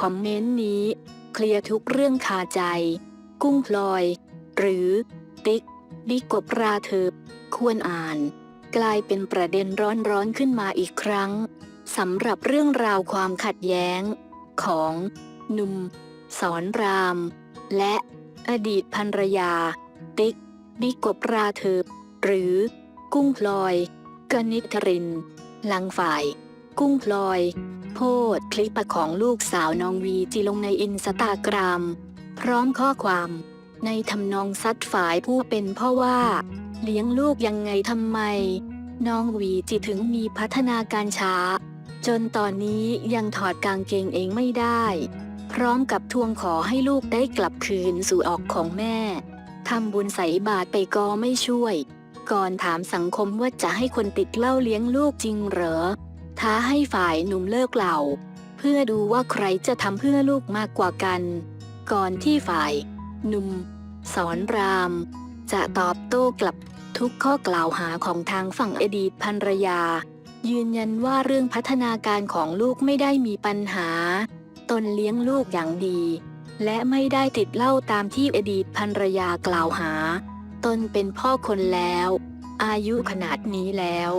คอมเมนต์นี้ เคลียร์ทุกเรื่องคาใจ กุ้งพลอย หรือ ติ๊กบิ๊กกบราเธอ ควรอ่าน กลายเป็นประเด็นร้อนๆขึ้นมาอีกครั้งสำหรับเรื่องราวความขัดแย้ง ของหนุ่มสอนราม และอดีตภรรยา ติ๊กบิ๊กกบราเธอ หรือ กุ้งพลอยกนิษฐริน หลังฝ่าย กุ้งพลอย โพดคลิปของลูกสาวน้องวีจีลงในอินสตาแกรมพร้อมข้อความ ในทำนองซัดฝ่ายผู้เป็นพ่อว่า เลี้ยงลูกยังไงทำไม น้องวีจีถึงมีพัฒนาการช้า จนตอนนี้ยังถอดกางเกงเองไม่ได้ พร้อมกับทวงขอให้ลูกได้กลับคืนสู่ออกของแม่ทำบุญใส่บาตรไปก็ไม่ช่วย ก่อนถามสังคมว่าจะให้คนติดเหล้าเลี้ยงลูกจริงเหรอ ท้าให้ฝ่ายหนุ่มเลิกเหล่า เพื่อดูว่าใครจะทำเพื่อลูกมากกว่ากัน ก่อนที่ฝ่าย หนุ่ม สอนราม จะตอบโต้กลับทุกข้อกล่าวหาของทางฝั่งอดีตภรรยา ยืนยันว่าเรื่องพัฒนาการของลูกไม่ได้มีปัญหา ตนเลี้ยงลูกอย่างดี และไม่ได้ติดเหล้าตามที่อดีตภรรยากล่าวหา ตนเป็นพ่อคนแล้ว อายุขนาดนี้แล้ว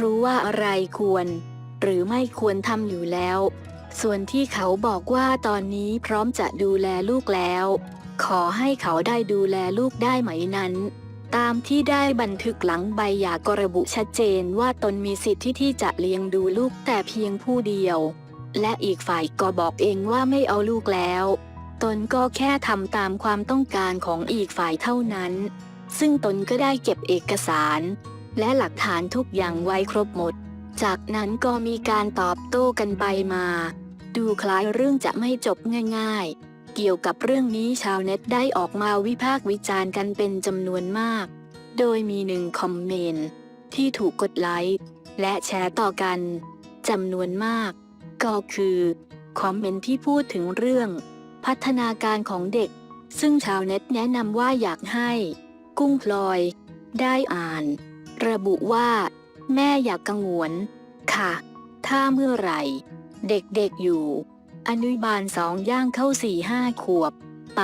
รู้ว่าอะไรควร หรือไม่ควรทำอยู่แล้ว ส่วนที่เขาบอกว่าตอนนี้พร้อมจะดูแลลูกแล้ว ขอให้เขาได้ดูแลลูกได้ไหมนั้น ตามที่ได้บันทึกหลังใบหย่าก็ระบุชัดเจนว่าตนมีสิทธิที่จะเลี้ยงดูลูกแต่เพียงผู้เดียว และอีกฝ่ายก็บอกเองว่าไม่เอาลูกแล้ว ตนก็แค่ทำตามความต้องการของอีกฝ่ายเท่านั้น ซึ่งตนก็ได้เก็บเอกสาร และหลักฐานทุกอย่างไว้ครบหมด จากนั้นก็มีการตอบโต้กันไปมา ดูคล้ายเรื่องจะไม่จบง่าย ๆ เกี่ยวกับเรื่องนี้ชาวเน็ตได้ออกมาวิพากษ์วิจารณ์กันเป็นจำนวนมาก โดยมีหนึ่งคอมเมนต์ที่ถูกกดไลค์และแชร์ต่อกันจำนวนมาก ก็คือคอมเมนต์ที่พูดถึงเรื่อง พัฒนาการของเด็ก ซึ่งชาวเน็ตแนะนำว่าอยากให้ กุ้งพลอย ได้อ่าน ระบุว่า แม่อยากกังวลค่ะ ถ้าเมื่อไหร่ เด็กๆอยู่ อนุบาลสองย่างเข้าสี่ห้าขวบ ไป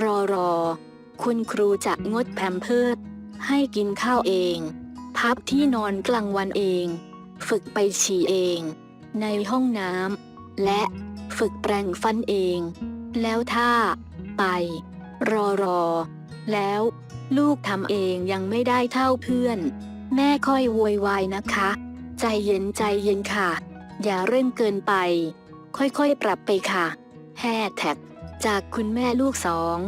รอรอ คุณครูจะงดแพมเพิร์ดให้กินข้าวเอง พับที่นอนกลางวันเอง ฝึกไปฉี่เอง ในห้องน้ำและฝึกแปรงฟันเอง แล้วถ้า ไป รอรอ แล้ว ลูกทำเองยังไม่ได้เท่าเพื่อน แม่ค่อยโวยวายนะคะ ใจเย็นใจเย็นค่ะ อย่าเร่งเกินไป ค่อยๆ ปรับไปค่ะแฮแท็กจากคุณแม่ลูกสอง